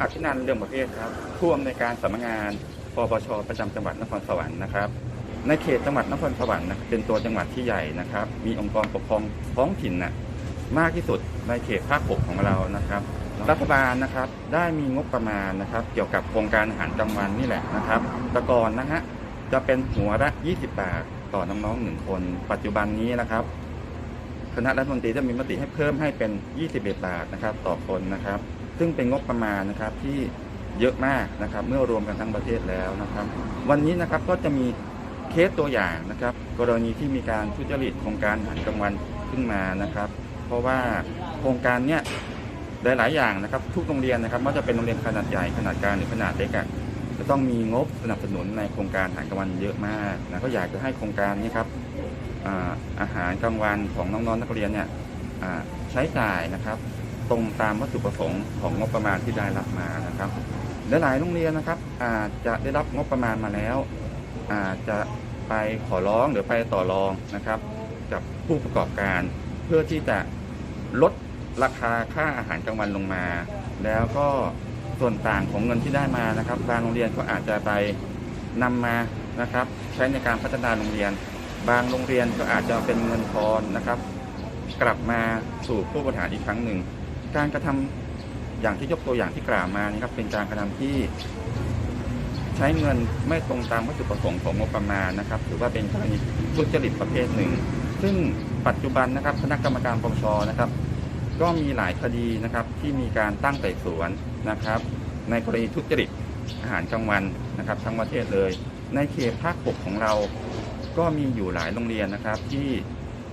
อภินันท์เรื่องประเภทครับผู้อำนวยการสำนักงานปปชประจำจังหวัดนครสวรรค์นะครับ ในเขตจังหวัดนครสวรรค์นะเป็นตัวจังหวัดที่ใหญ่นะครับ มีองค์กรปกครองท้องถิ่นน่ะมากที่สุดในเขตภาค6ของเรานะครับรัฐบาลนะครับได้มีงบประมาณนะครับ เกี่ยวกับโครงการอาหารกลางวันนี่แหละนะครับแต่ก่อนนะฮะจะเป็นหัวละ 20 บาทต่อน้องๆหนึ่งคน ปัจจุบันนี้นะครับคณะรัฐมนตรีจะมีมติให้เพิ่มให้เป็น 21 บาทนะครับ ต่อคนนะครับ ซึ่งเป็นงบประมาณนะครับที่เยอะมากนะครับ เมื่อรวมกันทั้งประเทศแล้วนะครับ วันนี้นะครับก็จะมีเคสตัวอย่างนะครับ กรณีที่มีการทุจริตโครงการอาหารกลางวันขึ้นมานะครับ เพราะว่าโครงการเนี้ยหลาย ๆ อย่างนะครับ ทุกโรงเรียนนะครับไม่ว่าจะเป็นโรงเรียนขนาดใหญ่ขนาดกลางหรือขนาดเล็กจะต้องมีงบสนับสนุนในโครงการอาหารกลางวันเยอะมากนะก็อยากจะให้โครงการนี้ครับอาอาหารกลางวันของน้องๆนักเรียนเนี่ยใช้จ่ายนะครับ ตรงตามวัตถุประสงค์ของงบประมาณที่ได้รับมานะครับหลายๆโรงเรียนนะครับอาจจะได้รับงบประมาณมาแล้วอาจจะไปขอร้องหรือไปต่อรองนะครับ กับผู้ประกอบการเพื่อที่จะลดราคาค่าอาหารกลางวันลงมา แล้วก็ส่วนต่างของเงินที่ได้มานะครับบางโรงเรียนก็อาจจะไปนำมานะครับ ใช้ในการพัฒนาโรงเรียน บางโรงเรียนก็อาจจะเป็นเงินทอนนะครับ กลับมาสู่ผู้บริหารอีกครั้งหนึ่ง การกระทำอย่างที่ยกตัวอย่างที่กล่าวมานี่ครับ เป็นการกระทำที่ใช้เงินไม่ตรงตามวัตถุประสงค์ของงบประมาณนะครับถือว่าเป็นกรณีทุจริตประเภทหนึ่ง ซึ่งปัจจุบันนะครับคณะกรรมการปปชนะครับ ก็มีหลายคดีนะครับที่มีการตั้งไต่สวนนะครับ ในกรณีทุจริตอาหารกลางวันนะครับ ทั้งประเทศเลย ในเขตภาคปกของเราก็มีอยู่หลายโรงเรียนนะครับที่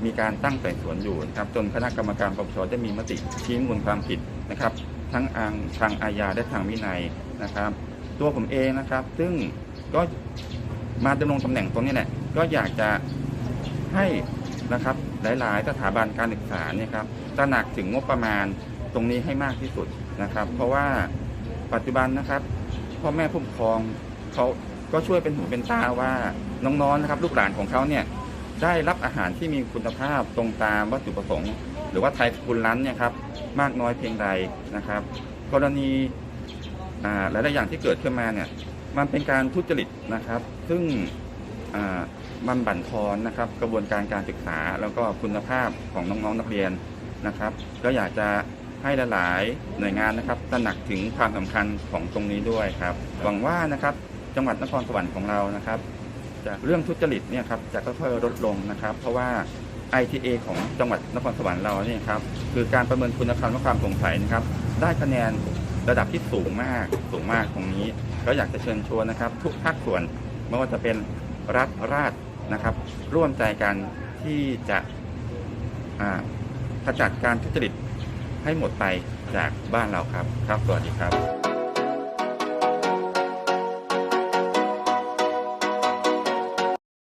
มีการตั้งไต่สวนอยู่นะครับจนคณะกรรมการปปชได้มีมติชี้มูลความผิดนะครับ ทั้งทางทางอาญาและทางวินัยนะครับ ตัวผมเองนะครับ ซึ่งก็มาดำรงตำแหน่งตรงนี้แหละก็อยากจะให้นะครับหลาย ๆ สถาบันการศึกษาเนี่ยครับตระหนักถึงงบประมาณตรงนี้ให้มากที่สุดนะครับ เพราะว่าปัจจุบันนะครับพ่อแม่ผู้ปกครองเขาก็ช่วยเป็นหูเป็นตาว่าน้องๆนะครับ ลูกหลานของเขาเนี่ย ได้รับอาหารที่มีคุณภาพตรงตามวัตถุประสงค์ หรือว่าไทยสกุลร้านเนี่ยครับมากน้อยเพียงใดนะครับ กรณีหลายๆอย่างที่เกิดขึ้นมาเนี่ยมันเป็นการทุจริตนะครับ ซึ่งมันบั่นทอนนะครับกระบวนการการศึกษาแล้วก็คุณภาพของน้องๆนักเรียนนะครับ ก็อยากจะให้หลายๆหน่วยงานนะครับตระหนักถึงความสำคัญของตรงนี้ด้วยครับหวังว่านะครับจังหวัดนครสวรรค์ของเรานะครับ จากเรื่องทุจริตเนี่ยครับจะค่อยๆลดลงนะครับ เพราะว่า ITA ของจังหวัดนครสวรรค์เราเนี่ยครับคือการประเมินคุณธรรมและความโปร่งใสนะครับ ได้คะแนนระดับที่สูงมากสูงมากตรงนี้ ก็อยากจะเชิญชวนนะครับ ทุกภาคส่วนไม่ว่าจะเป็นรัฐราชนะครับ ร่วมใจกันที่จะขจัดการทุจริตให้หมดไปจากบ้านเราครับ ครับสวัสดีครับ